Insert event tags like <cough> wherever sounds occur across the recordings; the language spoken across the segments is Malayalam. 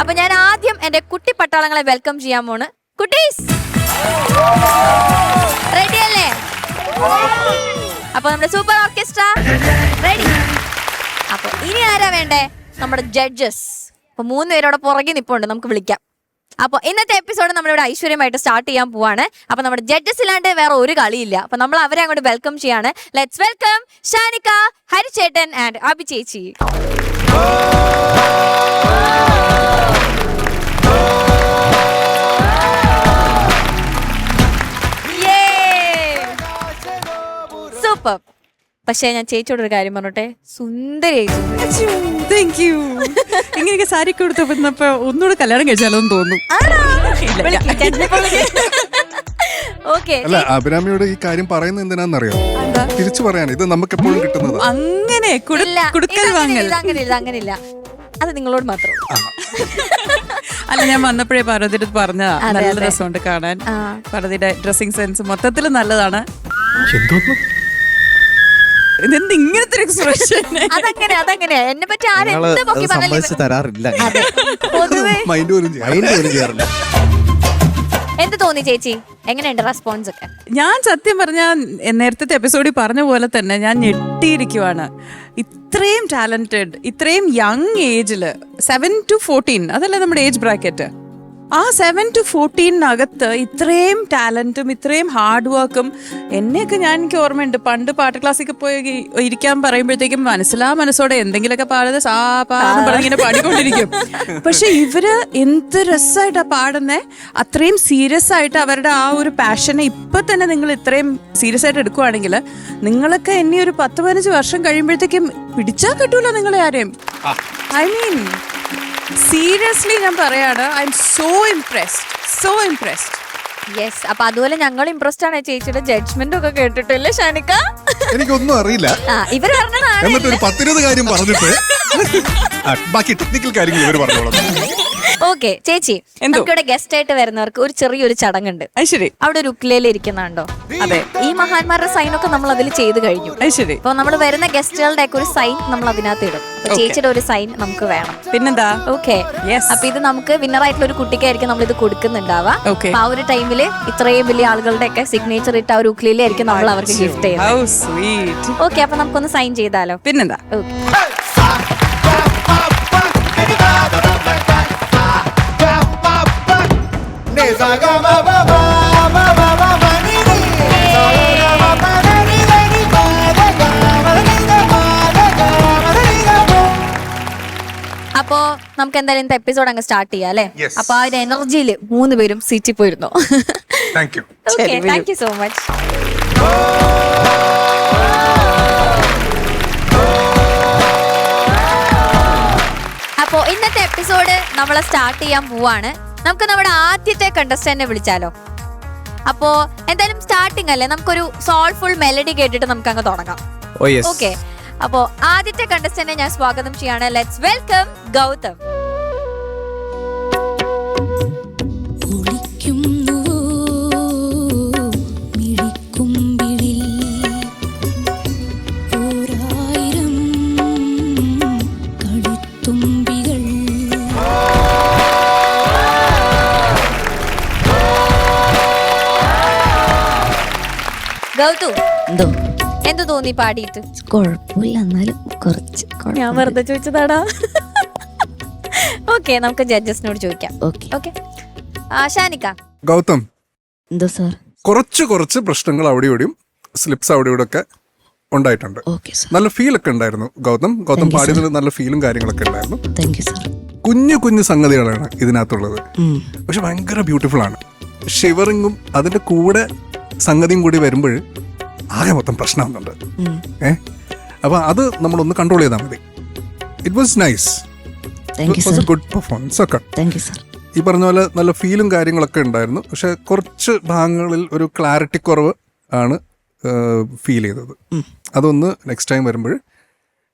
അപ്പൊ ഞാൻ ആദ്യം എന്റെ കുട്ടി പട്ടാളങ്ങളെ വെൽക്കം ചെയ്യാൻ പോണ്. കുട്ടീസ്! റെഡി അല്ലേ? അപ്പൊ നമ്മുടെ സൂപ്പർ ഓർക്കസ്ട്ര റെഡി അപ്പൊ ഇനി ആരാ വേണ്ടേ? നമ്മുടെ ജഡ്ജസ് അപ്പൊ മൂന്ന് പേരോടെ പുറകെ നിപ്പുണ്ട് നമുക്ക് വിളിക്കാം. അപ്പൊ ഇന്നത്തെ എപ്പിസോഡ് നമ്മളിവിടെ ഐശ്വര്യമായിട്ട് സ്റ്റാർട്ട് ചെയ്യാൻ പോവാണ്. അപ്പൊ നമ്മുടെ ജഡ്ജസ് ഇല്ലാണ്ട് വേറെ ഒരു കളിയില്ല. അപ്പൊ നമ്മൾ അവരെ അങ്ങോട്ട് വെൽക്കം ചെയ്യാണ്. ലെറ്റ്സ് വെൽക്കം ഷാനിക ഹരിചേട്ടൻ ആൻഡ് അഭിചേച്ചി. ചേച്ചി സൂപ്പർ പക്ഷേ ഞാൻ ചേച്ചിയോട് ഒരു കാര്യം പറഞ്ഞോട്ടെ? സുന്ദരി. താങ്ക് യു ഇങ്ങനെയൊക്കെ സാരി കൊടുത്തപ്പോ ഒന്നുകൂടെ കല്യാണം കഴിച്ചാലോന്ന് തോന്നുന്നു. ഓക്കെ <laughs> അല്ല അഭിരാമിയോട് ഈ കാര്യം പറയുന്നത് എന്തിനാന്നറിയോ തിരിച്ചു പറയാൻ ഇത് നമുക്ക് എപ്പോഴും കിട്ടുന്നതാ. അങ്ങനെ കുടുക്കൽ വാങ്ങൽ ഇല്ല, അങ്ങനെ ഇല്ല അങ്ങനെ ഇല്ല അത് നിങ്ങളോട് മാത്രം. അല്ല ഞാൻ വന്നപ്പോഴേ പാർവതിയുടെ പറഞ്ഞതാ. നല്ല. രസമുണ്ട് കാണാൻ. പാർവതിയുടെ ഡ്രസ്സിംഗ് സെൻസ് മൊത്തത്തിൽ നല്ലതാണ്. ഇതെന്ത് ഇങ്ങനത്തെ ഒരു എക്സ്പ്രഷൻ <laughs> അതങ്ങനെ അതങ്ങനെ. എന്നെ പറ്റി ആരെന്ത് പൊക്കി സമ്മതിച്ച് പറഞ്ഞാലും തരാറില്ല. പൊതുവെ മൈൻഡ് <laughs> പോലും ചെയ്യാം മൈൻഡ് പോലും ചെയ്യാറില്ല. എന്ത് തോന്നി ചേച്ചി? എങ്ങനെയുണ്ട് റെസ്പോൺസ് ഒക്കെ? ഞാൻ സത്യം പറഞ്ഞ നേരത്തെ എപ്പിസോഡിൽ പറഞ്ഞ പോലെ തന്നെ ഞാൻ ഞെട്ടിയിരിക്കുവാണ്. ഇത്രയും ടാലന്റഡ് ഇത്രയും യങ് ഏജിൽ സെവൻ ടു ഫോർട്ടീൻ അതല്ലേ നമ്മുടെ ഏജ് ബ്രാക്കറ്റ് ആ സെവൻ ടു ഫോർട്ടീനകത്ത് ഇത്രയും ടാലന്റും ഇത്രയും ഹാർഡ് വർക്കും എന്നെയൊക്കെ ഞാൻ എനിക്ക് ഓർമ്മയുണ്ട്. പണ്ട് പാട്ട് ക്ലാസ്സിൽ പോയി ഇരിക്കാൻ പറയുമ്പോഴത്തേക്കും മനസ്സിലാ മനസ്സോടെ എന്തെങ്കിലുമൊക്കെ പാടുന്നത് സാ പാന്ന് പറഞ്ഞിങ്ങനെ പാടിക്കൊണ്ടിരിക്കും. പക്ഷെ ഇവർ എന്ത് രസമായിട്ടാണ് പാടുന്നത് അത്രയും സീരിയസ് ആയിട്ട് അവരുടെ ആ ഒരു പാഷനെ ഇപ്പൊ തന്നെ നിങ്ങൾ ഇത്രയും സീരിയസ് ആയിട്ട് എടുക്കുവാണെങ്കിൽ നിങ്ങളൊക്കെ എന്നെ ഒരു പത്ത് പതിനഞ്ച് വർഷം കഴിയുമ്പോഴത്തേക്കും പിടിച്ചാൽ കിട്ടൂല നിങ്ങളെ ആരെയും. ഐ മീൻ സീരിയസ്ലി ഞാൻ പറയാണ് I'm so impressed so impressed yes അപ്പൊ അതുപോലെ ഞങ്ങൾ ഇംപ്രസ്ഡ് ആണ്. ചേച്ചിയുടെ ജഡ്ജ്മെന്റ് ഒക്കെ കേട്ടിട്ടില്ലേ ഷാനിക്ക? എനിക്കൊന്നും അറിയില്ല. ഇവർ പറഞ്ഞതാണ് എന്നിട്ട് ഒരു പത്തിരുപത് കാര്യം പറഞ്ഞിട്ട് <laughs> ബാക്കി ടെക്നിക്കൽ കാര്യങ്ങൾ ഇവർ പറഞ്ഞോളാം. ഓക്കെ ചേച്ചി എന്തോ? നമുക്കിവിടെ ഗസ്റ്റ് ആയിട്ട് വരുന്നവർക്ക് ഒരു ചെറിയൊരു ചടങ്ങുണ്ട്. അത് ശരി. അവിടെ ഒരു ഉക്ലേല ഇരിക്കുന്നുണ്ടോ? അതെ ഈ മഹാന്മാരുടെ സൈൻ ഒക്കെ നമ്മൾ അതിൽ ചെയ്ത് കഴിഞ്ഞു. അത് ശരി. അപ്പൊ നമ്മൾ വരുന്ന ഗസ്റ്റുകളുടെ ഒക്കെ ഒരു സൈൻ നമ്മൾ അതിനകത്ത് ഇടും. അപ്പൊ ചേച്ചിയുടെ ഒരു സൈൻ നമുക്ക് വേണം. പിന്നെന്താ? ഓക്കെ. Yes. അപ്പൊ ഇത് നമുക്ക് വിന്നർ ആയിട്ടുള്ള ഒരു കുട്ടിക്കായിരിക്കും നമ്മൾ ഇത് കൊടുക്കുന്നുണ്ടാവുക. Okay. അപ്പൊ ആ ഒരു ടൈമിൽ ഇത്രയും വലിയ ആളുകളുടെ ഒക്കെ സിഗ്നേച്ചർ ഇട്ട ആ ഒരു ഉക്ലേലായിരിക്കും നമ്മൾ അവർക്ക് ഗിഫ്റ്റ് ചെയ്യുന്നത്. ഹൗ സ്വീറ്റ് ഓക്കെ അപ്പൊ നമുക്കൊന്ന് സൈൻ ചെയ്താലോ? പിന്നെന്താ? ഓക്കെ. അപ്പോ നമുക്ക് എന്തായാലും ഇന്നത്തെ എപ്പിസോഡ് അങ്ങ് സ്റ്റാർട്ട് ചെയ്യാം അല്ലേ. അപ്പൊ ആ ഒരു എനർജിയിൽ മൂന്ന് പേരും സീറ്റിൽ പോയിരുന്നു. Thank you okay thank you so much നമ്മൾ സ്റ്റാർട്ട് ചെയ്യാൻ പോവാണ്. നമുക്ക് നമ്മുടെ ആദ്യത്തെ കണ്ടസ്റ്റന്റിനെ വിളിച്ചാലോ? അപ്പോ എന്തായാലും സ്റ്റാർട്ടിംഗ് അല്ലേ? നമുക്കൊരു സോൾഫുൾ മെലഡി കേട്ടിട്ട് നമുക്ക് അങ്ങ് തുടങ്ങാം ഓക്കെ അപ്പോ ആദ്യത്തെ കണ്ടസ്റ്റന്റിനെ ഞാൻ സ്വാഗതം ചെയ്യാണ്. Let's welcome Gautam. ഗൗതു എന്തോ? എന്തു തോന്നി പാടിയിട്ട്? കുഴപ്പമില്ല എന്നാലും കുറച്ച് ഞാൻ വെറുതെ ചോദിച്ചതാടാ. ഓക്കെ നമുക്ക് ജഡ്ജസിനോട് ചോദിക്കാം. Okay okay ഷാനിക്ക. ഗൗതം എന്തോ സാർ? കുറച്ച് കുറച്ച് പ്രശ്നങ്ങൾ അവിടെ ഇവിടെയും സ്ലിപ്സ് അവിടെ ഇവിടെ ഒക്കെ ഉണ്ടായിട്ടുണ്ട്. ഓക്കെ സാർ നല്ല ഫീൽ ഒക്കെ ഉണ്ടായിരുന്നു ഗൗതം. ഗൗതം പാടിയതിൽ നല്ല ഫീലും കാര്യങ്ങളൊക്കെ ഉണ്ടായിരുന്നു. താങ്ക് യു സാർ കുഞ്ഞു കുഞ്ഞു സംഗതികളാണ് ഇതിനകത്തുള്ളത്. പക്ഷെ ഭയങ്കര ബ്യൂട്ടിഫുൾ ആണ്. ഷിവറിങ്ങും അതിന്റെ കൂടെ സംഗതിയും കൂടി വരുമ്പോൾ ആകെ മൊത്തം പ്രശ്നമാകുന്നുണ്ട് ഏ? അപ്പൊ അത് നമ്മളൊന്ന് കൺട്രോൾ ചെയ്താൽ മതി. It was nice good performance ഒക്കെ ഈ പറഞ്ഞ പോലെ നല്ല ഫീലും കാര്യങ്ങളൊക്കെ ഉണ്ടായിരുന്നു. പക്ഷെ കുറച്ച് ഭാഗങ്ങളിൽ ഒരു ക്ലാരിറ്റി കുറവ് ആണ് ഫീൽ ചെയ്തത്. അതൊന്ന് നെക്സ്റ്റ് ടൈം വരുമ്പോൾ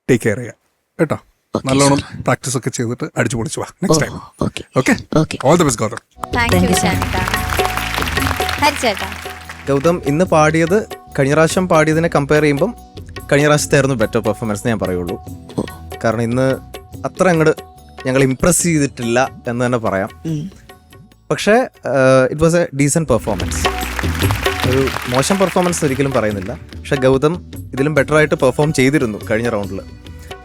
ടേക്ക് കെയർ ചെയ്യാം. കേട്ടോ? നല്ലോണം പ്രാക്ടീസ് ഒക്കെ ചെയ്തിട്ട് അടിച്ചു പൊളിച്ചു വാ. Next time okay all the best Gautham thank you ചേട്ടാ. ഗൗതം ഇന്ന് പാടിയത് കഴിഞ്ഞ പ്രാവശ്യം പാടിയതിനെ കമ്പയർ ചെയ്യുമ്പം കഴിഞ്ഞ പ്രാവശ്യത്തായിരുന്നു ബെറ്റർ പെർഫോമൻസ് ഞാൻ പറയുള്ളൂ. കാരണം ഇന്ന് അത്ര അങ്ങോട്ട് ഞങ്ങൾ ഇംപ്രസ് ചെയ്തിട്ടില്ല എന്ന് തന്നെ പറയാം. പക്ഷേ it was a decent performance ഒരു മോശം പെർഫോമൻസ് ഒരിക്കലും പറയുന്നില്ല. പക്ഷെ ഗൗതം ഇതിലും ബെറ്റർ ആയിട്ട് പെർഫോം ചെയ്തിരുന്നു കഴിഞ്ഞ റൗണ്ടിൽ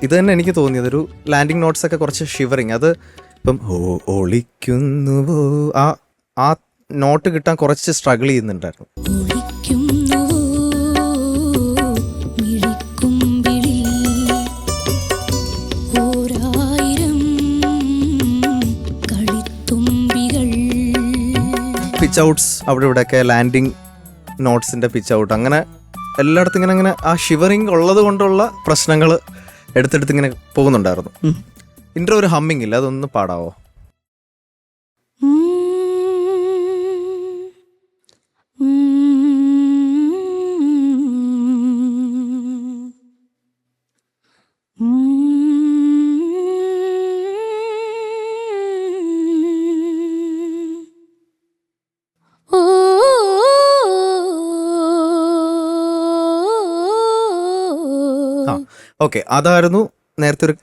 ഇത് തന്നെ എനിക്ക് തോന്നിയത് ഒരു ലാൻഡിങ് നോട്ട്സ് ഒക്കെ കുറച്ച് ഷിവറിങ് അത് ഇപ്പം ഓ ഒളിക്കുന്നുവോ? ആ ആ നോട്ട് കിട്ടാൻ കുറച്ച് സ്ട്രഗിൾ ചെയ്യുന്നുണ്ടായിരുന്നു. പിച്ച് ഔട്ട്സ് അവിടെ ഇവിടെയൊക്കെ ലാൻഡിങ് നോട്ട്സിന്റെ പിച്ച് ഔട്ട് അങ്ങനെ എല്ലായിടത്തും ഇങ്ങനെ അങ്ങനെ ആ ഷിവറിങ് ഉള്ളത് കൊണ്ടുള്ള പ്രശ്നങ്ങൾ എടുത്തെടുത്ത് ഇങ്ങനെ പോകുന്നുണ്ടായിരുന്നു. ഇൻട്രോ ഒരു ഹമ്മിങ് ഇല്ല അതൊന്ന് പാടാവോ? ഓക്കെ അതായിരുന്നു നേരത്തെ ഒരു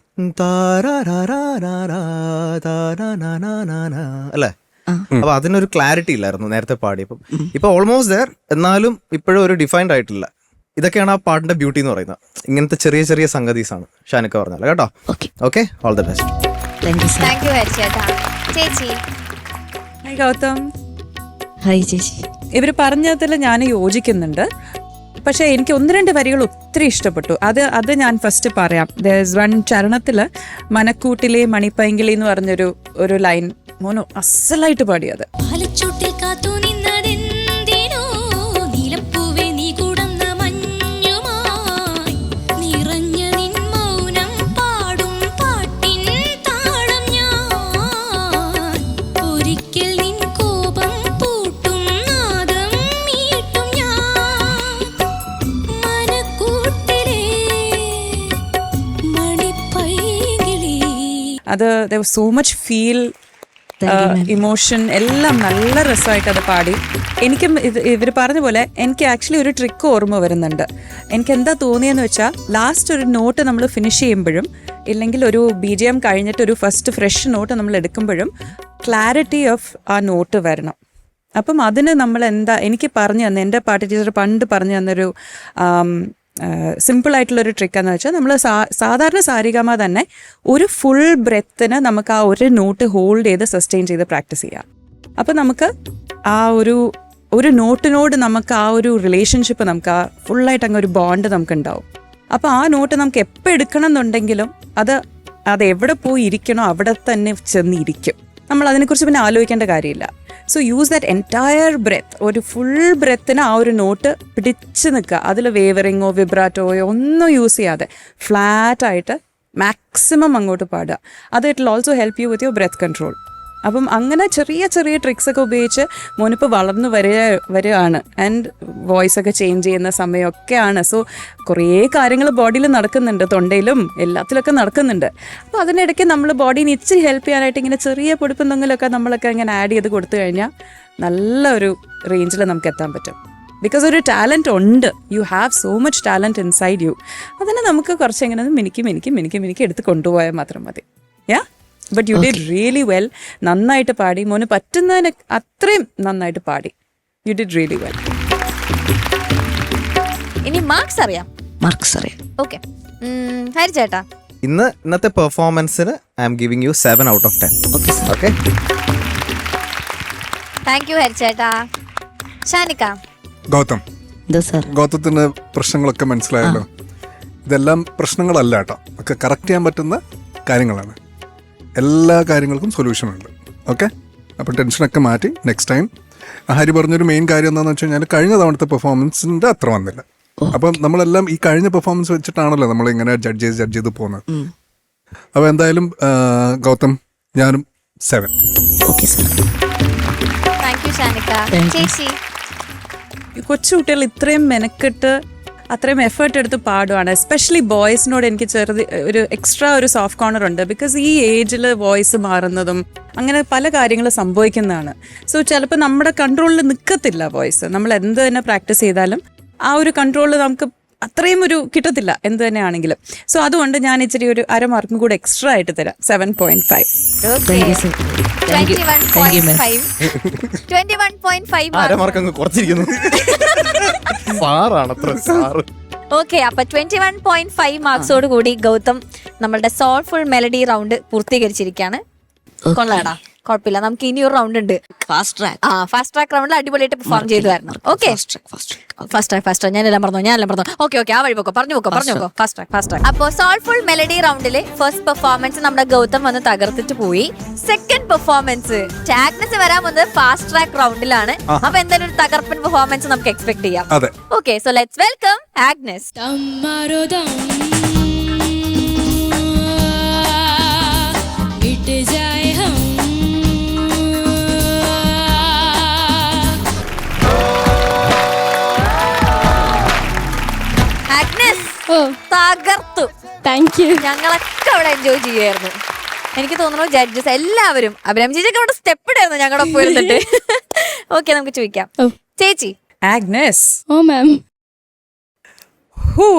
അല്ലേ? അപ്പൊ അതിനൊരു ക്ലാരിറ്റി ഇല്ലായിരുന്നു നേരത്തെ പാടിയപ്പം. ഇപ്പൊ ഓൾമോസ്റ്റ് ദർ എന്നാലും ഇപ്പോഴും ഒരു ഡിഫൈൻഡ് ആയിട്ടില്ല. ഇതൊക്കെയാണ് ആ പാട്ടിന്റെ ബ്യൂട്ടി എന്ന് പറയുന്നത്. ഇങ്ങനത്തെ ചെറിയ ചെറിയ സംഗതീസ് ആണ് ഷാനിക്ക പറഞ്ഞാൽ കേട്ടോ? Okay. Okay all the best Gautham. Hi ചേച്ചി. ഇവർ പറഞ്ഞതിൽ ഞാൻ യോജിക്കുന്നുണ്ട്. പക്ഷേ എനിക്ക് ഒന്ന് രണ്ട് വരികൾ ഒത്തിരി ഇഷ്ടപ്പെട്ടു. അത് അത് ഞാൻ ഫസ്റ്റ് പറയാം. ദേഴ്സ് വൺ ചരണത്തിൽ മനക്കൂട്ടിലെ മണിപ്പൈങ്കിളി എന്ന് പറഞ്ഞൊരു ഒരു ലൈൻ മോനു അസലായിട്ട് പാടിയത്. അത് സോ മച്ച് ഫീൽ ഇമോഷൻ എല്ലാം നല്ല രസമായിട്ട് അത് പാടി. എനിക്കും ഇത് ഇവർ പറഞ്ഞ പോലെ എനിക്ക് ആക്ച്വലി ഒരു ട്രിക്ക് ഓർമ്മ വരുന്നുണ്ട്. എനിക്ക് എന്താ തോന്നിയെന്ന് വെച്ചാൽ ലാസ്റ്റ് ഒരു നോട്ട് നമ്മൾ ഫിനിഷ് ചെയ്യുമ്പോഴും ഇല്ലെങ്കിൽ ഒരു ബി ജി എം കഴിഞ്ഞിട്ട് ഒരു ഫസ്റ്റ് ഫ്രഷ് നോട്ട് നമ്മൾ എടുക്കുമ്പോഴും ക്ലാരിറ്റി ഓഫ് ആ നോട്ട് വരണം. അപ്പം അതിന് നമ്മൾ എന്താ എനിക്ക് പറഞ്ഞു തന്നെ എന്റെ പാട്ട് ടീച്ചർ പണ്ട് പറഞ്ഞു തന്നൊരു സിമ്പിൾ ആയിട്ടുള്ള ഒരു ട്രിക്ക് എന്ന് വെച്ചാൽ നമ്മൾ സാ സാധാരണ സാരികമ തന്നെ ഒരു ഫുൾ ബ്രെത്തിന് നമുക്ക് ആ ഒരു നോട്ട് ഹോൾഡ് ചെയ്ത് സസ്റ്റെയിൻ ചെയ്ത് പ്രാക്ടീസ് ചെയ്യാം. അപ്പോൾ നമുക്ക് ആ ഒരു ഒരു നോട്ടിനോട് നമുക്ക് ആ ഒരു റിലേഷൻഷിപ്പ് നമുക്ക് ആ ഫുള്ളായിട്ട് അങ്ങ് ഒരു ബോണ്ട് നമുക്ക് ഉണ്ടാവും. അപ്പോൾ ആ നോട്ട് നമുക്ക് എപ്പോൾ എടുക്കണം എന്നുണ്ടെങ്കിലും അത് അത് എവിടെ പോയി ഇരിക്കണോ അവിടെ തന്നെ ചെന്നിരിക്കും നമ്മൾ അതിനെക്കുറിച്ച് പിന്നെ ആലോചിക്കേണ്ട കാര്യമില്ല. So use that entire breath ഒരു ഫുൾ ബ്രെത്തിന് ആ ഒരു നോട്ട് പിടിച്ച് നിൽക്കുക. അതിൽ വേവറിങ്ങോ വിബ്രാറ്റോയോ ഒന്നും യൂസ് ചെയ്യാതെ ഫ്ലാറ്റായിട്ട് മാക്സിമം അങ്ങോട്ട് പാടുക. അത് it also help you with your breath control അപ്പം അങ്ങനെ ചെറിയ ചെറിയ ട്രിക്സ് ഒക്കെ ഉപയോഗിച്ച് മോനിപ്പോൾ വളർന്നു വരിക വരികയാണ്. ആൻഡ് വോയിസ് ഒക്കെ ചേഞ്ച് ചെയ്യുന്ന സമയമൊക്കെയാണ്. സോ കുറേ കാര്യങ്ങൾ ബോഡിയിൽ നടക്കുന്നുണ്ട്. തൊണ്ടയിലും എല്ലാത്തിലൊക്കെ നടക്കുന്നുണ്ട്. അപ്പോൾ അതിനിടയ്ക്ക് നമ്മൾ ബോഡീനെ ഇച്ചിരി ഹെൽപ്പ് ചെയ്യാനായിട്ട് ഇങ്ങനെ ചെറിയ പൊടിപ്പെന്തെങ്കിലുമൊക്കെ നമ്മളൊക്കെ ഇങ്ങനെ ആഡ് ചെയ്ത് കൊടുത്തു കഴിഞ്ഞാൽ നല്ലൊരു റേഞ്ചിൽ നമുക്ക് എത്താൻ പറ്റും. ബിക്കോസ് ഒരു ടാലന്റ് ഉണ്ട്. You have so much talent inside you അതിനെ നമുക്ക് കുറച്ച് എങ്ങനെ മിനിക്ക് മിനിക്ക് മിനിക്ക് മിനിക്ക് എടുത്ത് കൊണ്ടുപോയാൽ മാത്രം മതി. Yeah but you did really well നന്നായിട്ട് പാടി. മോന് പറ്റുന്നതിന് അത്രയും നന്നായിട്ട് പാടി. യു ഡിഡ് റിയലി വെൽ ഇനി മാർക്സ് അറിയാം. മാർക്സ് അറിയാം. ഓക്കെ ഹരിച്ചേട്ടാ ഇന്ന് ഇന്നത്തെ പെർഫോമൻസിന് I'm giving you seven out of ten okay thank you ഹരിച്ചേട്ടാ ഷാനിക്ക. Gautham. ഗൗതത്തിന് പ്രശ്നങ്ങളൊക്കെ മനസ്സിലായല്ലോ. ഇതെല്ലാം പ്രശ്നങ്ങളല്ല കേട്ടോ. ഒക്കെ കറക്റ്റ് ചെയ്യാൻ പറ്റുന്ന കാര്യങ്ങളാണ്. എല്ലാ കാര്യങ്ങൾക്കും സൊല്യൂഷൻ ഉണ്ട്. ഓക്കെ അപ്പം ടെൻഷനൊക്കെ മാറ്റി നെക്സ്റ്റ് ടൈം ഹരി പറഞ്ഞൊരു മെയിൻ കാര്യം എന്താണെന്ന് വെച്ച് കഴിഞ്ഞാൽ കഴിഞ്ഞ തവണത്തെ പെർഫോമൻസിന്റെ അത്ര വന്നില്ല. അപ്പം നമ്മളെല്ലാം ഈ കഴിഞ്ഞ പെർഫോമൻസ് വെച്ചിട്ടാണല്ലോ നമ്മൾ ഇങ്ങനെ ജഡ്ജ് ചെയ്ത് ജഡ്ജ് ചെയ്ത് പോകുന്നത്. അപ്പോൾ എന്തായാലും ഗൗതം ഞാനും സെവൻ കൊച്ചു കുട്ടികൾ ഇത്രയും മെനക്കെട്ട് അത്രയും എഫേർട്ട് എടുത്ത് പാടുവാണ്. എസ്പെഷ്യലി ബോയ്സിനോട് എനിക്ക് ചെറുത് ഒരു എക്സ്ട്രാ ഒരു സോഫ്റ്റ് കോർണർ ഉണ്ട്. ബിക്കോസ് ഈ ഏജിൽ വോയിസ് മാറുന്നതും അങ്ങനെ പല കാര്യങ്ങൾ സംഭവിക്കുന്നതാണ്. സോ ചിലപ്പോൾ നമ്മുടെ കൺട്രോളിൽ നിൽക്കത്തില്ല വോയിസ് നമ്മൾ എന്ത് തന്നെ പ്രാക്ടീസ് ചെയ്താലും ആ ഒരു കൺട്രോളിൽ നമുക്ക് അത്രയും ഒരു കിട്ടത്തില്ല എന്ത് തന്നെയാണെങ്കിലും. സോ അതുകൊണ്ട് ഞാൻ ഇച്ചിരി ഒരു അര അരമാർക്കും കൂടെ എക്സ്ട്രാ ആയിട്ട് തരാം. Seven point five twenty one point five അരമാർക്ക് അങ്ങ് കുറച്ചിരിക്കുന്നു. സാറാണ് സാറ്. ഓക്കെ അപ്പൊ ട്വന്റി വൺ പോയിന്റ് ഫൈവ് മാർക്സോട് കൂടി ഗൗതം നമ്മളുടെ സോൾഫുൾ മെലഡി റൗണ്ട് പൂർത്തീകരിച്ചിരിക്കുകയാണ് കൊള്ളാടാ. കുഴപ്പമില്ല നമുക്ക് ഇനി ഒരു റൗണ്ട് ഉണ്ട്. ഫാസ്റ്റ് ട്രാക്ക് ആ ഫാസ്റ്റ് ട്രാക്ക് റൗണ്ടിൽ അടിപൊളിയായിട്ട് പെർഫോം ചെയ്തുവായിരുന്നു ഓക്കെ ഫാസ്റ്റ് ട്രാക്ക് ഫാസ്റ്റ് ഞാൻ എല്ലാം പറഞ്ഞു ഞാൻ എല്ലാം പറഞ്ഞു ഓക്കെ ഓക്കെ ആ വഴി പോക്കോ. പറഞ്ഞു പോക്കോ പറഞ്ഞു പോക്കോ. ഫാസ്റ്റ് ട്രാക്ക് ഫാസ്റ്റ് ട്രാക്ക് അപ്പോൾ സോൾഫുൾ മെലഡി റൗണ്ടിൽ ഫസ്റ്റ് പെർഫോമൻസ് നമ്മുടെ ഗൗതം വന്ന് തകർത്തിട്ട് പോയി. സെക്കൻഡ് പെർഫോമൻസ് ടാഗ്നസ് വരാൻ വന്നത് ഫാസ്റ്റ് ട്രാക്ക് റൗണ്ടിലാണ് അപ്പൊ എന്തായാലും ഒരു തകർപ്പൻ പെർഫോമൻസ് നമുക്ക് എക്സ്പെക്ട് ചെയ്യാം. അതെ. Okay so let's welcome Agnes തകർത്തു. താങ്ക് യു ഞങ്ങളൊക്കെ അവിടെ എൻജോയ് ചെയ്യുമായിരുന്നു എനിക്ക് തോന്നുന്നു ജഡ്ജസ് എല്ലാവരും അഭിരാം ചേച്ചിയൊക്കെ അവിടെ സ്റ്റെപ്പ് ഇടായിരുന്നു ഞങ്ങളുടെ ഒപ്പം ഇരുന്നിട്ട്. <laughs> ഓക്കെ നമുക്ക് ചോദിക്കാം. ചേച്ചി. ആഗ്നസ്. ഓ മാം ഹൂ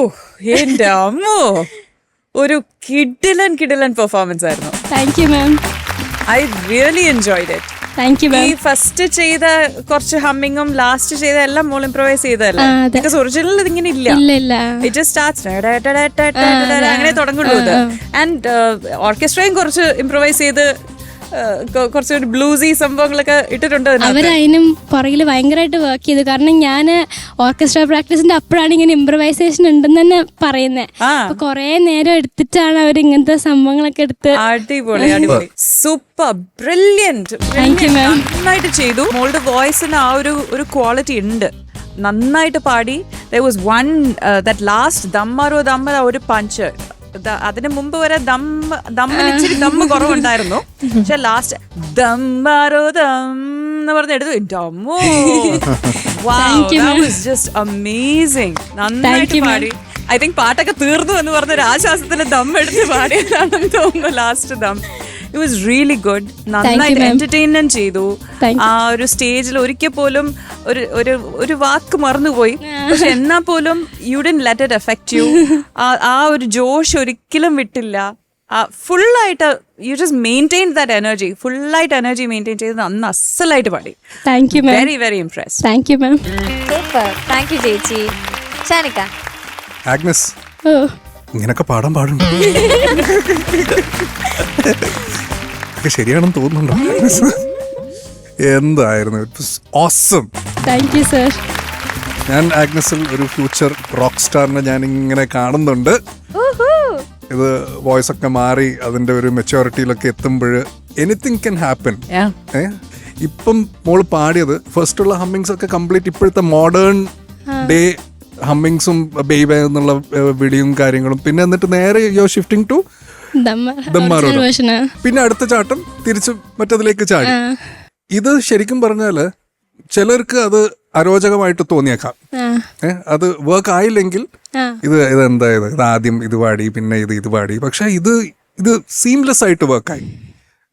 എന്റെ അമ്മോ. ഒരു കിഡിലൻ കിഡിലൻ പെർഫോമൻസ് ആയിരുന്നു. Thank you ma'am I really enjoyed it thank you ഈ മാം ഫസ്റ്റ് ചെയ്ത കുറച്ച് ഹമ്മിങ്ങും ലാസ്റ്റ് ചെയ്ത എല്ലാം മോൾ ഇംപ്രവൈസ് ചെയ്തതല്ലേ. ബിക്കോസ് ഒറിജിനൽ ഇതിങ്ങനെ ഇല്ല. ഇറ്റ് സ്റ്റാർട്ട്സ് അങ്ങനെ തുടങ്ങുള്ളൂ ഇത്. ആൻഡ് ഓർക്കസ്ട്രയും കുറച്ച് ഇംപ്രവൈസ് ചെയ്ത് uh, കുറച്ച് ഒരു ബ്ലൂസി സംഭവങ്ങളൊക്കെ ഇട്ടിട്ടുണ്ട്. അവരതിനും പുറകിൽ ഭയങ്കരമായിട്ട് വർക്ക് ചെയ്തു. കാരണം ഞാൻ ഓർക്കസ്ട്ര പ്രാക്ടീസിന്റെ അപ്പോഴാണ് ഇങ്ങനെ ഇംപ്രവൈസേഷൻ ഉണ്ടെന്ന് തന്നെ പറയുന്നത് കുറെ നേരം എടുത്തിട്ടാണ് അവർ ഇങ്ങനത്തെ സംഭവങ്ങളൊക്കെ എടുത്ത് അടിപൊളി അടിപൊളി. Super brilliant. നന്നായിട്ട് ചെയ്തു. മോളുടെ വോയിസിന് ആ ഒരു ഒരു ക്വാളിറ്റി ഉണ്ട്. നന്നായിട്ട് പാടി. There was one that last ദമ്മാരോ ദമ്മ ഒരു പഞ്ച് അതിന് മുമ്പ് വരെ ദം ദമ്മിന് ഇച്ചിരി ദമ്മ് കുറവുണ്ടായിരുന്നു. പക്ഷെ ലാസ്റ്റ് ദമ്മാരോ ദം എന്ന് പറഞ്ഞ് എടുത്തു. എന്റെ അമ്മോ ജസ്റ്റ് അമേസിംഗ് നന്നായിട്ട് പാടി. ഐ തിങ്ക് പാട്ടൊക്കെ തീർന്നു എന്ന് പറഞ്ഞ ഒരു ആശ്വാസത്തിന് ദം എടുത്ത് പാടിയതാണെന്ന് തോന്നുന്നു ലാസ്റ്റ് ദം. ഇറ്റ് വാസ് റിയലി ഗുഡ് നന്നായിട്ട് ma'am. എന്റർടൈൻമെന്റ് ചെയ്തു. Thank you. ആ ഒരു സ്റ്റേജിൽ ഒരിക്കൽ പോലും ഒരു ഒരു ഒരു വാക്ക് മറന്നുപോയി. പക്ഷെ എന്നാ പോലും you didn't let it effect you ആ ഒരു ജോഷ് ഒരിക്കലും വിട്ടില്ല. ഫുള്ളായിട്ട് you just maintain that energy ഫുള്ളായിട്ട് എനർജി മെയിന്റെയിൻ ചെയ്ത് അന്ന് അസലായിട്ട് പാടി. Thank you very very impress thank you ma'am super thank you ചേച്ചി ഷാനിക്ക ആഗ്നസ് ഓ ഇങ്ങനൊക്കെ പാടാൻ പാടുണ്ടോ. <laughs> ഒക്കെ ശരിയാണെന്ന് തോന്നുന്നുണ്ടോ? എന്തായിരുന്നു? ഓസം താങ്ക് യു സർ ഞാൻ ആഗ്നസിൽ ഒരു ഫ്യൂച്ചർ റോക്ക് സ്റ്റാറിനെ ഞാൻ ഇങ്ങനെ കാണുന്നുണ്ട് ഇത് വോയിസ് ഒക്കെ മാറി അതിന്റെ ഒരു മെച്ചോറിറ്റിയിലൊക്കെ എത്തുമ്പോൾ എനിത്തിങ് ക്യാൻ ഹാപ്പൻ ഇപ്പം മോൾ പാടിയത് ഫസ്റ്റ് ഉള്ള ഹമ്മിങ്സ് ഒക്കെ കംപ്ലീറ്റ് ഇപ്പോഴത്തെ മോഡേൺ ഡേ ഹമ്മിങ്സും ബേബ എന്നുള്ള വിളിയും കാര്യങ്ങളും. പിന്നെ എന്നിട്ട് നേരെ യോ ഷിഫ്റ്റിംഗ് ടു ദമ്മാറോട് പിന്നെ അടുത്ത ചാട്ടം തിരിച്ച് മറ്റതിലേക്ക് ചാടി. ഇത് ശരിക്കും പറഞ്ഞാൽ ചിലർക്ക് അത് അരോചകമായിട്ട് തോന്നിയേക്കാം. അത് വർക്ക് ആയില്ലെങ്കിൽ ഇത് ഇത് എന്തായത് ഇത്? ഇത് ആദ്യം ഇത് പാടി പിന്നെ ഇത് ഇത് പാടി. പക്ഷെ ഇത് ഇത് സീംലെസ് ആയിട്ട് വർക്കായി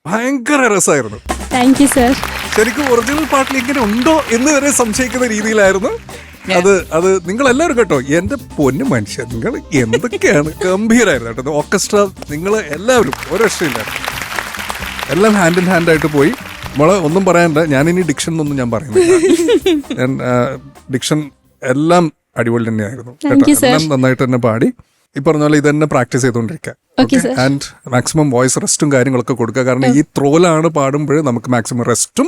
ഭയങ്കര രസമായിരുന്നു. താങ്ക് യു സർ ശരിക്കും ഒറിജിനൽ പാട്ടിൽ ഇങ്ങനെ ഉണ്ടോ എന്ന് വരെ സംശയിക്കുന്ന രീതിയിലായിരുന്നു. അത് അത് നിങ്ങൾ എല്ലാവരും കേട്ടോ എന്റെ പൊന്നു മനുഷ്യൻ നിങ്ങൾ എന്തൊക്കെയാണ്? <laughs> ഗംഭീരായിരുന്നു കേട്ടോ ഓർക്കസ്ട്ര നിങ്ങൾ എല്ലാവരും ഒരു രക്ഷയില്ലായിരുന്നു എല്ലാം ഹാൻഡ് ഇൻ ഹാൻഡ് ആയിട്ട് പോയി. നമ്മളെ ഒന്നും പറയാനില്ല ഞാനിനി ഡിക്ഷൻ ഒന്നും ഞാൻ പറയുന്നില്ല. <laughs> ഞാൻ ഡിക്ഷൻ എല്ലാം അടിപൊളി തന്നെയായിരുന്നു എല്ലാം നന്നായിട്ട് തന്നെ പാടി. ഈ പറഞ്ഞ പോലെ ഇത് തന്നെ പ്രാക്ടീസ് ചെയ്തുകൊണ്ടിരിക്കുക. ആൻഡ് മാക്സിമം വോയിസ് റെസ്റ്റും കാര്യങ്ങളൊക്കെ കൊടുക്കുക. കാരണം ഈ ത്രോലാണ് പാടുമ്പോൾ നമുക്ക് മാക്സിമം റെസ്റ്റും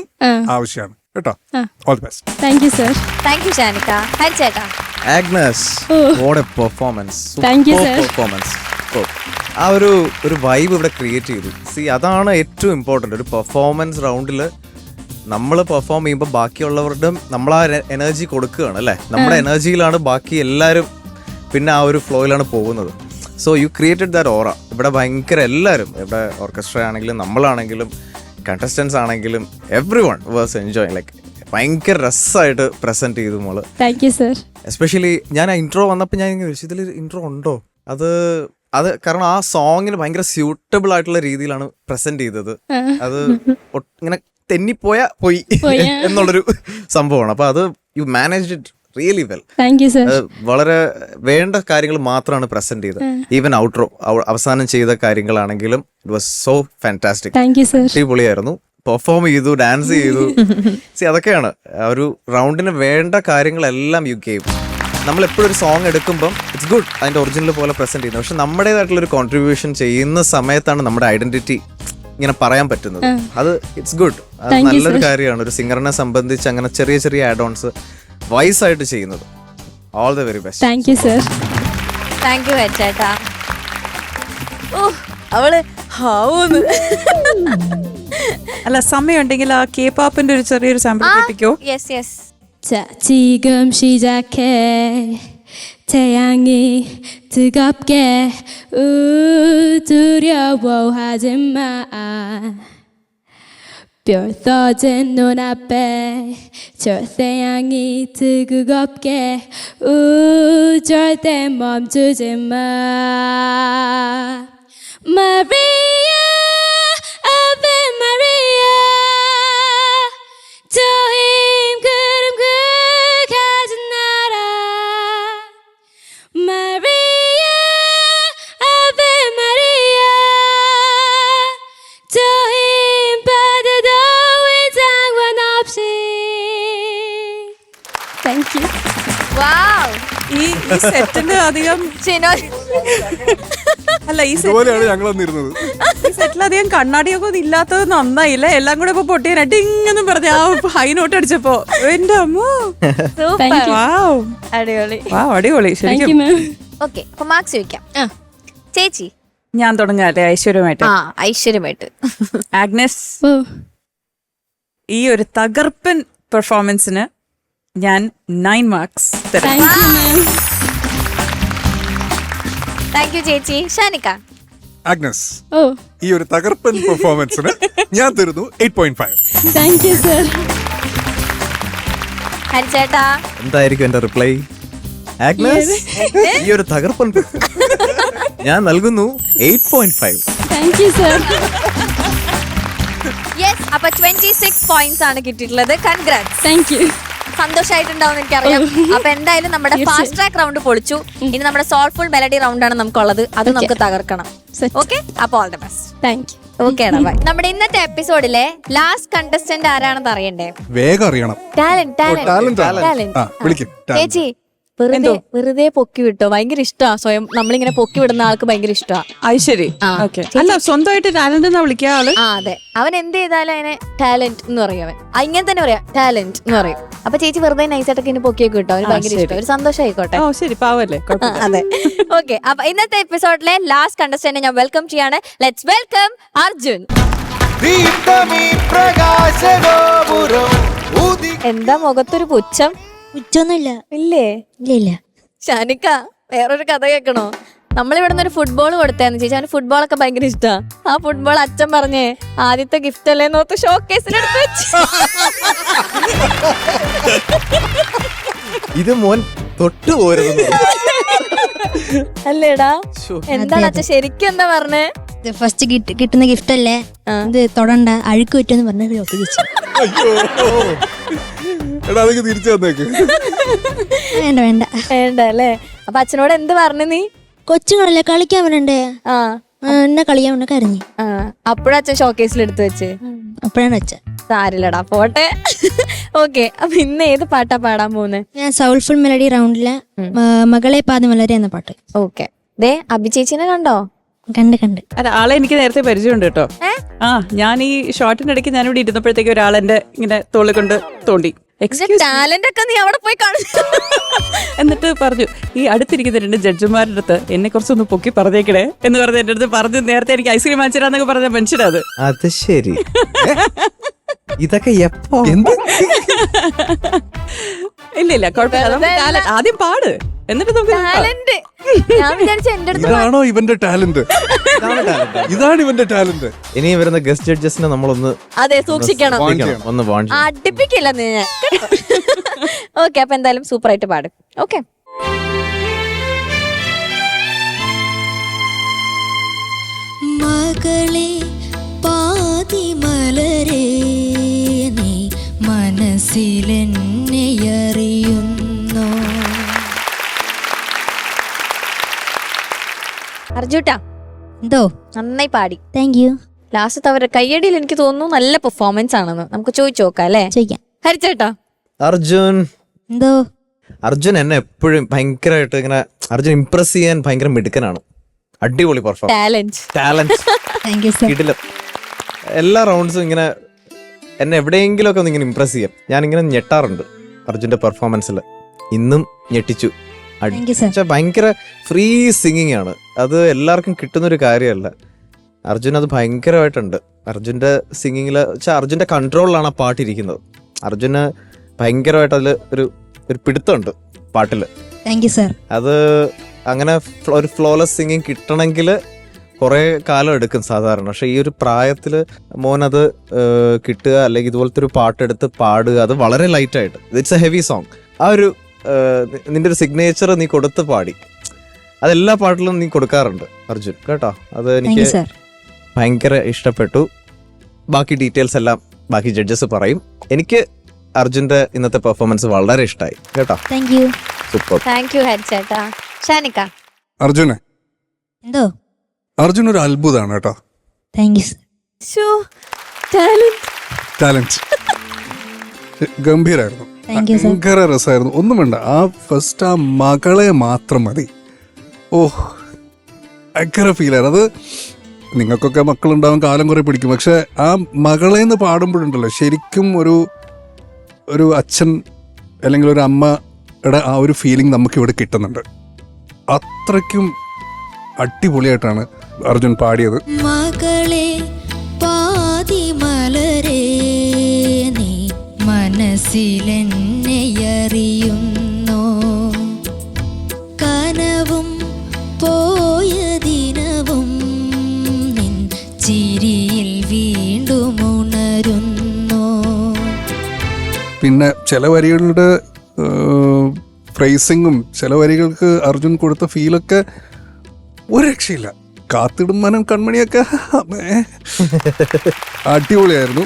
ആവശ്യമാണ്. കേട്ടോ. ആ. All the best thank you sir thank you Janika Hari ചേട്ടാ Agnes what a performance thank you sir performance ആ ഒരു ഒരു വൈബ് ഇവിടെ ക്രിയേറ്റ് ചെയ്തു. സി അതാണ് ഏറ്റവും ഇമ്പോർട്ടന്റ് ഒരു പെർഫോമൻസ് റൗണ്ടിൽ നമ്മൾ പെർഫോം ചെയ്യുമ്പോൾ ബാക്കിയുള്ളവരുടെ നമ്മൾ ആ എനർജി കൊടുക്കുകയാണ് അല്ലേ? നമ്മുടെ എനർജിയിലാണ് ബാക്കി എല്ലാവരും പിന്നെ ആ ഒരു ഫ്ലോയിലാണ് പോകുന്നത്. So you created that aura ഇവിടെ ഭയങ്കര എല്ലാവരും ഇവിടെ ഓർക്കസ്ട്ര ആണെങ്കിലും നമ്മളാണെങ്കിലും കണ്ടസ്റ്റൻസ് ആണെങ്കിലും every one was enjoy like ഭയങ്കര രസമായിട്ട് പ്രസന്റ് ചെയ്തു മോൾ. താങ്ക് യു സർ എസ്പെഷ്യലി ഞാൻ ആ ഇൻട്രോ വന്നപ്പോൾ ഞാൻ ഇങ്ങനെ ഇതിൽ ഇൻട്രോ ഉണ്ടോ? അത് അത് കാരണം ആ സോങ്ങിന് ഭയങ്കര സ്യൂട്ടബിൾ ആയിട്ടുള്ള രീതിയിലാണ് പ്രസന്റ് ചെയ്തത്. അത് ഇങ്ങനെ തെന്നിപ്പോയ പോയി. എന്നുള്ളൊരു സംഭവമാണ്. അപ്പൊ അത് you manage it really well വളരെ വേണ്ട കാര്യങ്ങൾ മാത്രമാണ് പ്രസന്റ് ചെയ്തത്. ഈവൻ ഔട്ട്രോ അവസാനം ചെയ്ത കാര്യങ്ങളാണെങ്കിലും it was so fantastic thank you sir അടിപൊളിയായിരുന്നു. പെർഫോം ചെയ്തു ഡാൻസ് ചെയ്തു. <laughs> സി അതൊക്കെയാണ്. ഒരു റൗണ്ടിന് വേണ്ട കാര്യങ്ങളെല്ലാം യു ഗെയിം നമ്മൾ എപ്പോഴും ഒരു സോങ് എടുക്കുമ്പം ഇറ്റ്സ് ഗുഡ് അതിന്റെ ഒറിജിനൽ പോലെ പ്രസന്റ് ചെയ്യുന്നത്. പക്ഷെ നമ്മുടേതായിട്ടുള്ള ഒരു കോൺട്രിബ്യൂഷൻ ചെയ്യുന്ന സമയത്താണ് നമ്മുടെ ഐഡന്റിറ്റി ഇങ്ങനെ പറയാൻ പറ്റുന്നത്. അത് ഇറ്റ്സ് ഗുഡ് അത് നല്ലൊരു കാര്യമാണ്. ഒരു സിംഗറിനെ സംബന്ധിച്ച് അങ്ങനെ ചെറിയ ചെറിയ ആഡ് ഓൺസ് വൈസ് ആയിട്ട് ചെയ്യുന്നത്. All the very best thank you sir thank you ചേട്ടാ ഓ അവള് ഹാവൂന്ന് അല്ല സമയമുണ്ടെങ്കിൽ ആ കെ പാപ്പിന്റെ ഒരു ചെറിയൊരു സാമ്പിൾ കേൾപ്പിക്കോ യെസ് യെസ് 자, 지금 시작해. 태양이 뜨겁게 우 두려워하지 마. 별 떠진 눈앞에 저 태양이 뜨겁게 우 절대 멈추지 마. അല്ല ഈ ഇതുപോലെയാണ് ഞങ്ങൾ അന്നിരുന്നത് ഈ സെറ്റിൽ അധികം കണ്ണാടിയൊക്കെ ഒന്നും ഇല്ലാത്തത് നന്നായില്ല? എല്ലാം കൂടെ ഇപ്പൊ പൊട്ടിയായിട്ട് ഇങ്ങനെ പറഞ്ഞ ആ ഹൈ നോട്ട് അടിച്ചപ്പോ എന്റെ അമ്മോ. വാവ് അടിപൊളി. വാവ് അടിപൊളി. ശരിക്കും. ഓക്കെ അപ്പൊ മാർക്സ് ചോദിക്കാം. ചേച്ചി? ഞാൻ തുടങ്ങാല്ലേ? ഐശ്വര്യമായിട്ട്. ആ ഐശ്വര്യമായിട്ട്. ആഗ്നസ് ഈ ഒരു തകർപ്പൻ പെർഫോമൻസിന് ഞാൻ നയൻ മാർക്സ് തരാം. താങ്ക് യു ചേച്ചി. ഷാനിക്ക. ആഗ്നസ് ഓ. ഈ ഒരു തകർപ്പൻ പെർഫോമൻസിന് ഞാൻ തരുന്നു eight point five thank you sir ഹരിച്ചേട്ടാ. എന്തായിരിക്കും എന്റെ റിപ്ലൈ ആഗ്നസ് ഈ ഒരു തകർപ്പൻ ഞാൻ നൽകുന്നു eight point five thank you sir yes അപ്പൊ ട്വന്റി സിക്സ് പോയിന്റ്സ് ആണ് കിട്ടിയിട്ടുള്ളത്. കൺഗ്രാറ്റ്സ് താങ്ക് യു സന്തോഷമായിട്ടുണ്ടാവും എനിക്കറിയാം. അപ്പൊ എന്തായാലും നമ്മുടെ ഫാസ്റ്റ് ട്രാക്ക് റൗണ്ട് പൊളിച്ചു. ഇനി നമ്മുടെ സോൾഫുൾ മെലഡി റൗണ്ട് ആണ് നമുക്കുള്ളത്. അത് നമുക്ക് തകർക്കണം. ഓക്കെ അപ്പൊ all the best thank you okay നമ്മുടെ ഇന്നത്തെ എപ്പിസോഡിലെ ലാസ്റ്റ് കണ്ടസ്റ്റന്റ് ആരാണെന്ന് അറിയണ്ടേ? വേഗം അറിയണം. ടാലന്റ് ടാലന്റ് ടാലന്റ് ആ, വിളിക്ക്. talent. ചേച്ചി വെറുതെ വെറുതെ പൊക്കി വിട്ടോ? ഭയങ്കര ഇഷ്ടമാ സ്വയം നമ്മളിങ്ങനെ പൊക്കി വിടുന്ന ആൾക്ക് ഭയങ്കര ഇഷ്ടമാണ്. ഓക്കെ അല്ല സ്വന്തമായിട്ട് ടാലന്റ് എന്നാ വിളിക്കുക ആൾ? ആ അതെ. അവൻ എന്ത് ചെയ്താലും അതിനെ ടാലന്റ് എന്ന് പറയും അവൻ. ആ, ഇങ്ങനെ തന്നെ പറയാം. ടാലന്റ് എന്ന് പറയും. അപ്പൊ ചേച്ചി വെറുതെ നൈസായിട്ടൊക്കെ ഇനി പൊക്കിയൊക്കെ കിട്ടും അവന് ഭയങ്കര ശരി. ഇഷ്ടം. ഒരു സന്തോഷമായിക്കോട്ടെ ഓ ശരി. പാവല്ലേ? ആ, കുഴപ്പമില്ല. അതെ. ഓക്കെ അപ്പൊ ഇന്നത്തെ എപ്പിസോഡിലെ ലാസ്റ്റ് കണ്ടസ്റ്റന്റ് ഞാൻ വെൽക്കം ചെയ്യാണ്. Let's welcome Arjun. ദീപ്തമീ പ്രകാശഗോപുരം ഉദി എന്താ മുഖത്തൊരു പുച്ഛം? ഉച്ചൊന്നുമില്ല. ഇല്ലേ? ഇല്ല ഇല്ല ഷാനിക്ക വേറൊരു കഥ കേക്കണോ നമ്മളിവിടെ നിന്ന് ഒരു ഫുട്ബോൾ കൊടുത്തായിരുന്നു. ചേച്ചി അവന് ഫുട്ബോൾ ഒക്കെ ഭയങ്കര ഇഷ്ടാ. ആ ഫുട്ബോൾ അച്ഛൻ പറഞ്ഞേ ആദ്യത്തെ ഗിഫ്റ്റ് അല്ലേ? നോത്ത് ഷോ കേസിലെടുത്ത് വെച്ചു. ഇത് മോൻ തൊട്ടു പോരുന്നു അല്ലേടാ? എന്താണ് അച്ഛൻ ശരിക്കും എന്താ പറഞ്ഞേ? ഫസ്റ്റ് കിട്ടുന്ന ഗിഫ്റ്റ് അല്ലേ? ഇത് തൊടണ്ട അഴുക്ക് പറ്റുമെന്ന് പറഞ്ഞു എടാ അതൊക്കെ തിരിച്ചു വന്നേക്ക് വേണ്ട വേണ്ട. വേണ്ട അല്ലേ അപ്പൊ അച്ഛനോട് എന്ത് പറഞ്ഞു നീ? കൊച്ചുങ്ങളല്ലേ കളിക്കാൻ വരണ്ടേ ആ. ആ, എന്നെ കളിക്കാൻ വേണ്ട കരഞ്ഞു ആ. അപ്പോഴച്ഛൻ ഷോ കേസിൽ എടുത്തു വെച്ച്. അപ്പോഴാണ് വെച്ച. സാരില്ലടാ പോട്ടെ. ഓക്കെ അപ്പൊ ഇന്ന് ഏത് പാട്ടാ പാടാൻ പോകുന്നത് ഞാൻ സൗൾഫുൾ മെലഡി റൗണ്ടിലെ മകളെ പാതി മലരെ എന്ന പാട്ട്. ഓക്കെ ദേ അഭിചേച്ചിനെ കണ്ടോ? കണ്ട് കണ്ട്. അല്ല ആളെ എനിക്ക് നേരത്തെ പരിചയമുണ്ട് കേട്ടോ. ആ ഞാൻ ഈ ഷോർട്ടിന്റെ ഇടയ്ക്ക് ഞാൻ ഇവിടെ ഇരുന്നപ്പോഴത്തേക്ക് ഒരാൾ എന്റെ ഇങ്ങനെ തോളി കൊണ്ട് തോണ്ടി. ടാലന്റ് ഒക്കെ നീ അവിടെ പോയി കാണിച്ചു എന്നിട്ട് പറഞ്ഞു ഈ അടുത്തിരിക്കുന്ന രണ്ട് ജഡ്ജിമാരുടെ അടുത്ത്. എന്നെ കുറച്ചൊന്ന് പൊക്കി പറഞ്ഞേക്കണേ എന്ന് പറഞ്ഞ് എന്റെ അടുത്ത് പറഞ്ഞു നേരത്തെ എനിക്ക് ഐസ്ക്രീം വാങ്ങിച്ചിരാന്നൊക്കെ പറഞ്ഞ മനുഷ്യരത് അത്. ശരി. <laughs> ഇതൊക്കെ എപ്പോ? ഇല്ല <laughs> ഇല്ല കുഴപ്പമില്ല. ആദ്യം പാട്. എന്നിട്ട് നമുക്ക് ടാലന്റ്. ഞാൻ വിചാരിച്ച എന്റെ അടുത്ത് ഇതാണോ ഇവന്റെ ടാലന്റ്? ഇതാണ് ഇവന്റെ ടാലന്റ്. ഇനി വരുന്ന ഗസ്റ്റ് ജഡ്ജസിനെ നമ്മളൊന്ന് അതെ സൂക്ഷിക്കണം. ശ്രദ്ധിക്കണം. ഒന്ന് വാൺ അടുപ്പിക്കില്ല നീ ഓക്കെ അപ്പൊ എന്തായാലും സൂപ്പർ ആയിട്ട് പാടും. ഓക്കെ. മകളെ പാതി മലരേ നീ മനസ്സിലെന്നെ അർജുട്ടാ എന്തോ? നന്നായി പാടി. താങ്ക് യു ലാസ്റ്റ് അവരുടെ കയ്യടിയിൽ എനിക്ക് തോന്നുന്നു നല്ല പെർഫോമൻസ് ആണെന്ന്. നമുക്ക് ചോദിച്ചു നോക്കാം അല്ലേ? ചോദിക്കാം. ഹരിച്ചേട്ടാ. അർജുൻ. എന്തോ? അർജുൻ എന്നെ എപ്പോഴും ഭയങ്കരമായിട്ട് ഇങ്ങനെ അർജുൻ ഇംപ്രസ് ചെയ്യാൻ ഭയങ്കര മിടുക്കനാണ്. അടിപൊളി perform talent talent thank you sir കിടിലം. എല്ലാ റൗണ്ട്സും ഇങ്ങനെ എന്നെ എവിടെയെങ്കിലുമൊക്കെ ഒന്ന് ഇങ്ങനെ ഇംപ്രസ് ചെയ്യാം. ഞാനിങ്ങനെ ഞെട്ടാറുണ്ട് അർജുന്റെ പെർഫോമൻസിൽ ഇന്നും ഞെട്ടിച്ചു. അടി- Thank you, sir. വെച്ചാ ഭയങ്കര ഫ്രീ സിംഗിങ് ആണ്. അത് എല്ലാവർക്കും കിട്ടുന്നൊരു കാര്യമല്ല. അർജുൻ അത് ഭയങ്കരമായിട്ടുണ്ട്. അർജുന്റെ സിംഗിങ്ങിൽ വെച്ചാൽ അർജുന്റെ കൺട്രോളിലാണ് ആ പാട്ടിരിക്കുന്നത് അർജുന് ഭയങ്കരമായിട്ട് അതിൽ ഒരു ഒരു പിടുത്തമുണ്ട് പാട്ടിൽ താങ്ക് യു സർ അത് അങ്ങനെ ഒരു ഫ്ലോലെസ് സിംഗിങ് കിട്ടണമെങ്കിൽ കുറേ കാലം എടുക്കും സാധാരണ. പക്ഷെ ഈ ഒരു പ്രായത്തിൽ മോൻ അത് കിട്ടുക അല്ലെങ്കിൽ ഇതുപോലത്തെ ഒരു പാട്ടെടുത്ത് പാടുക അത് വളരെ ലൈറ്റായിട്ട് ഇറ്റ്സ് എ ഹെവി സോങ് ആ ഒരു നിന്റെ ഒരു സിഗ്നേച്ചർ നീ കൊടുത്ത് പാടി. അതെല്ലാ പാട്ടിലും നീ കൊടുക്കാറുണ്ട് അർജുൻ. കേട്ടോ? അത് എനിക്ക് ഭയങ്കര ഇഷ്ടപ്പെട്ടു. ബാക്കി ഡീറ്റെയിൽസ് എല്ലാം ബാക്കി ജഡ്ജസ് പറയും. എനിക്ക് അർജുന്റെ ഇന്നത്തെ പെർഫോമൻസ് വളരെ ഇഷ്ടമായി കേട്ടോ? Thank you super thank you ഹരിച്ചേട്ടാ ഷാനിക്ക. അർജുനെ. എന്തോ? അർജുൻ ഒരു അത്ഭുതമാണ് കേട്ടോ. Thank you sir talent talent. Talent ഗംഭീരായിരുന്നു. Thank you, sir ഭയങ്കര രസമായിരുന്നു. ഒന്നും വേണ്ട. ആ ഫസ്റ്റ് ആ മകളെ മാത്രം മതി. ഓ ഭയങ്കര ഫീലാണ് അത് നിങ്ങൾക്കൊക്കെ മക്കളുണ്ടാവും കാലം കുറേ പിടിക്കും. പക്ഷെ ആ മകളെ നിന്ന് പാടുമ്പോഴുണ്ടല്ലോ ശരിക്കും ഒരു ഒരു അച്ഛൻ അല്ലെങ്കിൽ ഒരു അമ്മയുടെ ആ ഒരു ഫീലിംഗ് നമുക്ക് ഇവിടെ കിട്ടുന്നുണ്ട്. അത്രയ്ക്കും അടിപൊളിയായിട്ടാണ് അർജുൻ പാടിയത്. മകളെ പാതിമലരേ നീ മനസ്സിലെന്നെ പിന്നെ ചില വരികളുടെ ഫ്രേസിങ്ങും ചില വരികൾക്ക് അർജുൻ കൊടുത്ത ഫീലൊക്കെ ഒരു രക്ഷയില്ല. കാത്തിടും മനം കൺമണിയൊക്കെ. <laughs> അടിപൊളിയായിരുന്നു.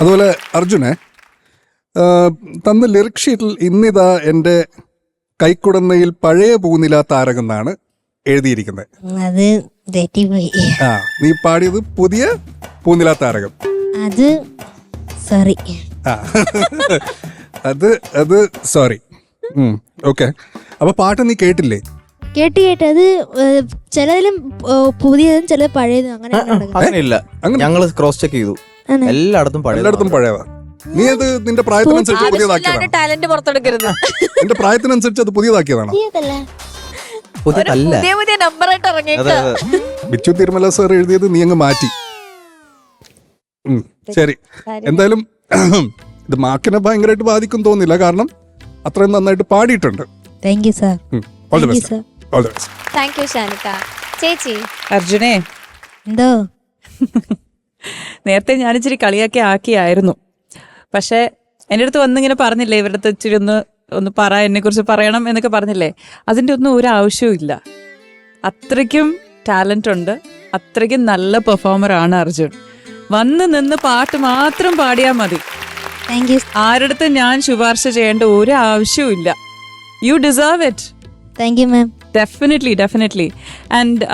അതുപോലെ അർജുനെ തന്ന ലിറിക് ഷീറ്റിൽ ഇന്നിതാ എന്റെ കൈക്കുടന്നയിൽ പഴയ പൂനില താരകം എന്നാണ് എഴുതിയിരിക്കുന്നത്. അത് തെറ്റിപ്പോയി. ആ നീ പാടിയത് പുതിയ പൂനില താരകം. അത് സോറി. ആ അത് അത് സോറി. ഓക്കെ. അപ്പൊ പാട്ട് നീ കേട്ടില്ലേ? കേട്ട് കേട്ട്. അത് ചിലതിലും പുതിയതും ചില പഴയതും അങ്ങനെ. അങ്ങനെയില്ല. അങ്ങനെ- ഞങ്ങൾ ക്രോസ് ചെക്ക് ചെയ്തു. എല്ലായിടത്തും പഴയ എല്ലായിടത്തും പഴയതാണ് നീ അത് നിന്റെ പ്രായത്തിനനുസരിച്ച് പുതിയതാക്കിയതാണ്? ടാലന്റ് പുറത്തെടുക്കരുത്. നിന്റെ പ്രായത്തിനനുസരിച്ച് അത് പുതിയതാക്കിയതാണ്? പുതിയ പുതിയ നമ്പർ ആയിട്ട് ഇറങ്ങിയിട്ട് ബിച്ചു തിരുമല സാർ എഴുതിയത് നീ അങ്ങ് മാറ്റി. ശരി. എന്തായാലും ഇത് മാർക്കിനെ ഭയങ്കരമായിട്ട് ബാധിക്കും തോന്നില്ല. കാരണം അത്രയും നന്നായിട്ട് പാടിയിട്ടുണ്ട്. Thank you sir all the best sir all the best thank you Shanika ചേച്ചി. അർജുനെ. എന്തോ? നേരത്തെ ഞാനിച്ചിരി കളിയാക്കി ആക്കിയായിരുന്നു. പക്ഷേ എന്റെ അടുത്ത് വന്നിങ്ങനെ പറഞ്ഞില്ലേ ഇവരുടെ അടുത്ത് ഇച്ചിരി ഒന്ന് ഒന്ന് പറ എന്നെക്കുറിച്ച് പറയണം എന്നൊക്കെ പറഞ്ഞില്ലേ? അതിന്റെ ഒന്നും ഒരു ആവശ്യവും ഇല്ല. അത്രയ്ക്കും ടാലന്റ് ഉണ്ട്. അത്രയ്ക്കും നല്ല പെർഫോമറാണ് അർജുൻ. വന്ന് നിന്ന് പാട്ട് മാത്രം പാടിയാൽ മതി. Thank you. ആരുടെ ഞാൻ ശുപാർശ ചെയ്യേണ്ട ഒരു ആവശ്യവും ഇല്ല. You deserve it thank you ma'am definitely definitely and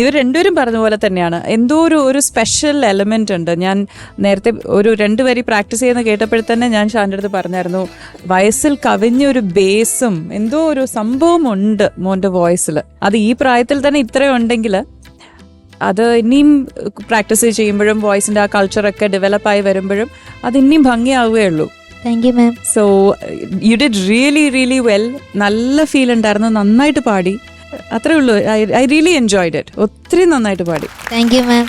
ഇവർ രണ്ടുപേരും പറഞ്ഞ പോലെ തന്നെയാണ്. എന്തോ ഒരു ഒരു സ്പെഷ്യൽ എലമെന്റ് ഉണ്ട്. ഞാൻ നേരത്തെ ഒരു രണ്ട് വരി പ്രാക്ടീസ് ചെയ്യുന്ന കേട്ടപ്പോൾ തന്നെ ഞാൻ ഷാന്റെ അടുത്ത് പറഞ്ഞായിരുന്നു. വയസ്സിൽ കവിഞ്ഞ ഒരു ബേസും എന്തോ ഒരു സംഭവം ഉണ്ട് മോന്റെ വോയിസിൽ അത് ഈ പ്രായത്തിൽ തന്നെ ഇത്രയും ഉണ്ടെങ്കിൽ അത് ഇനിയും പ്രാക്ടീസ് ചെയ്യുമ്പോഴും വോയിസിന്റെ ആ കൾച്ചറൊക്കെ ഡെവലപ്പായി വരുമ്പോഴും അത് ഇനിയും ഭംഗിയാവുകയുള്ളൂ. Thank you ma'am so you did really really well നല്ല ഫീൽ ഉണ്ടായിരുന്നു. നന്നായിട്ട് പാടി. അത്രേ ഉള്ളൂ. ഐ റിയലി എൻജോയ്ഡ് ഇറ്റ് ഒത്തിരി നന്നായിട്ട് പാടി. Thank you ma'am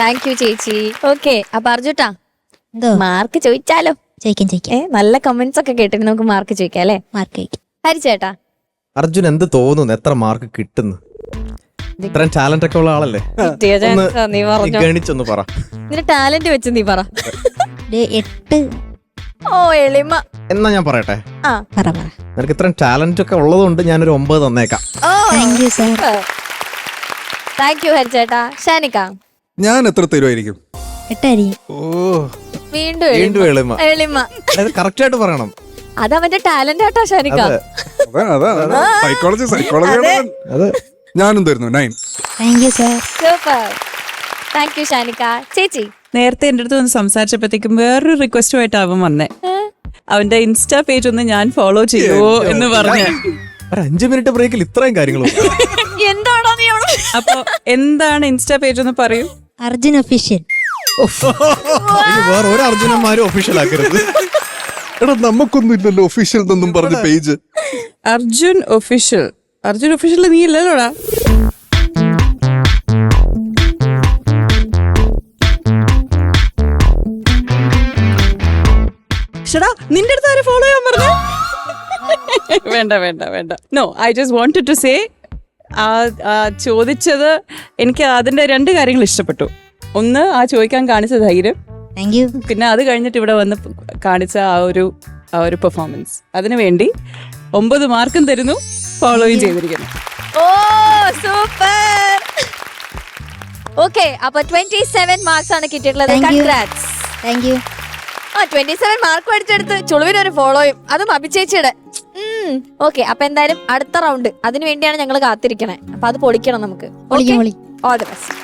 thank you ചേച്ചി. ഓക്കെ അപ്പൊ അർജുട്ടാ എന്തോ? മാർക്ക് ചോദിച്ചാലോ? ചോദിക്കാം ചോദിക്കാം. ഏ നല്ല കമന്റ്സ് ഒക്കെ കേട്ടിട്ട് നമുക്ക് മാർക്ക് ചോദിക്കാം അല്ലേ? മാർക്ക് ചോദിക്കാം. ചേട്ടാ. അർജുൻ എന്ത് തോന്നുന്നു? എത്ര മാർക്ക് കിട്ടുന്നു? ഇത്രയും ടാലന്റ് ഒക്കെ ഉള്ള ആളല്ലേ? <laughs> ഗണിച്ചൊന്ന് പറ. നിന്റെ ടാലന്റ് വെച്ച് നീ പറ. ദേ, എട്ട് ഓ എളിമ. എന്നാ ഞാൻ പറയട്ടെ? ആ. പറ പറ. നിനക്ക് ഇത്രയും ടാലന്റ് ഒക്കെ ഉള്ളതുകൊണ്ട് ഞാനൊരു ഒമ്പത് തന്നേക്കാം. ഓ. Thank you sir thank you ഹരിച്ചേട്ടാ ഷാനിക്ക. ഞാൻ എത്ര തരുമായിരിക്കും ഓ. വീണ്ടും വീണ്ടും എളിമ. എളിമ. എളിമ അതായത് കറക്റ്റ് ആയിട്ട് പറയണം. അത് അവന്റെ ടാലന്റ് ആട്ടാ ഷാനിക്ക. അതെ. അതാ അതാ സൈക്കോളജി സൈക്കോളജി അതെ. ഞാനും തരുന്നു nine thank you sir super thank you Shanika ചേച്ചി? നേരത്തെ എന്റെ അടുത്ത് ഒന്ന് സംസാരിച്ചപ്പോഴത്തേക്കും വേറൊരു റിക്വസ്റ്റുമായിട്ട് അവൻ വന്നേ അവന്റെ ഇൻസ്റ്റാ പേജ് ഒന്ന് ഞാൻ ഫോളോ ചെയ്യുമോ എന്ന് പറഞ്ഞു. ഒരു അഞ്ചു മിനിറ്റ് ബ്രേക്കിൽ ഇത്രയും കാര്യങ്ങളും <laughs> എന്താണോ നീ അവിടെ? അപ്പൊ എന്താണ് ഇൻസ്റ്റാ പേജ് ഒന്ന് പറയൂ. അർജുൻ ഒഫീഷ്യൽ ഇനി വേറെ ഒരു അർജുനന്മാരും ഒഫീഷ്യൽ ആക്കരുത്. എടാ നമുക്കൊന്നും ഇല്ലല്ലോ ഒഫീഷ്യൽ എന്നൊന്നും പറഞ്ഞ page Arjun official Arjun official നീ ഇല്ലല്ലോടാ. ഷടാ നിന്റെ അടുത്ത് ആരെ ഫോളോ ചെയ്യാൻ പറഞ്ഞു? വേണ്ട വേണ്ട വേണ്ട. No I just wanted to say ചോദിച്ചത് എനിക്ക് അതിന്റെ രണ്ട് കാര്യങ്ങൾ ഇഷ്ടപ്പെട്ടു. ഒന്ന് ആ ചോദിക്കാൻ കാണിച്ച ധൈര്യം. താങ്ക് യു പിന്നെ അത് കഴിഞ്ഞിട്ട് ഇവിടെ വന്ന് കാണിച്ച ആ ഒരു ആ ഒരു പെർഫോമൻസ് അതിനു വേണ്ടി ഒമ്പത് മാർക്കും തരുന്നു ഫോളോയും ചെയ്തിരിക്കുന്നു. ഓ സൂപ്പർ ഓക്കെ അപ്പൊ ട്വന്റി സെവൻ മാർക്സ് ആണ് കിട്ടിയിട്ടുള്ളത്. കൺഗ്രാറ്റ്സ് താങ്ക് യു ആ ട്വന്റി സെവൻ മാർക്ക് അടിച്ചെടുത്ത് ചുളുവിന് ഒരു ഫോളോയും അതും അഭിചേച്ചിയുടെ. ഓക്കെ അപ്പൊ എന്തായാലും അടുത്ത റൗണ്ട് അതിനു വേണ്ടിയാണ് ഞങ്ങൾ കാത്തിരിക്കണേ. അപ്പൊ അത് പൊളിക്കണം നമുക്ക്. ഓൾ ദി ബെസ്റ്റ്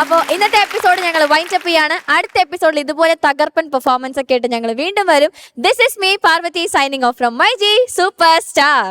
അപ്പോ ഇന്നത്തെ എപ്പിസോഡ് ഞങ്ങൾ വൈൻഡ് അപ്പ് ചെയ്യാണ്. അടുത്ത എപ്പിസോഡിൽ ഇതുപോലെ തകർപ്പൻ പെർഫോമൻസ് ഒക്കെ ആയിട്ട് ഞങ്ങൾ വീണ്ടും വരും. This is me Parvathy signing off from my G super star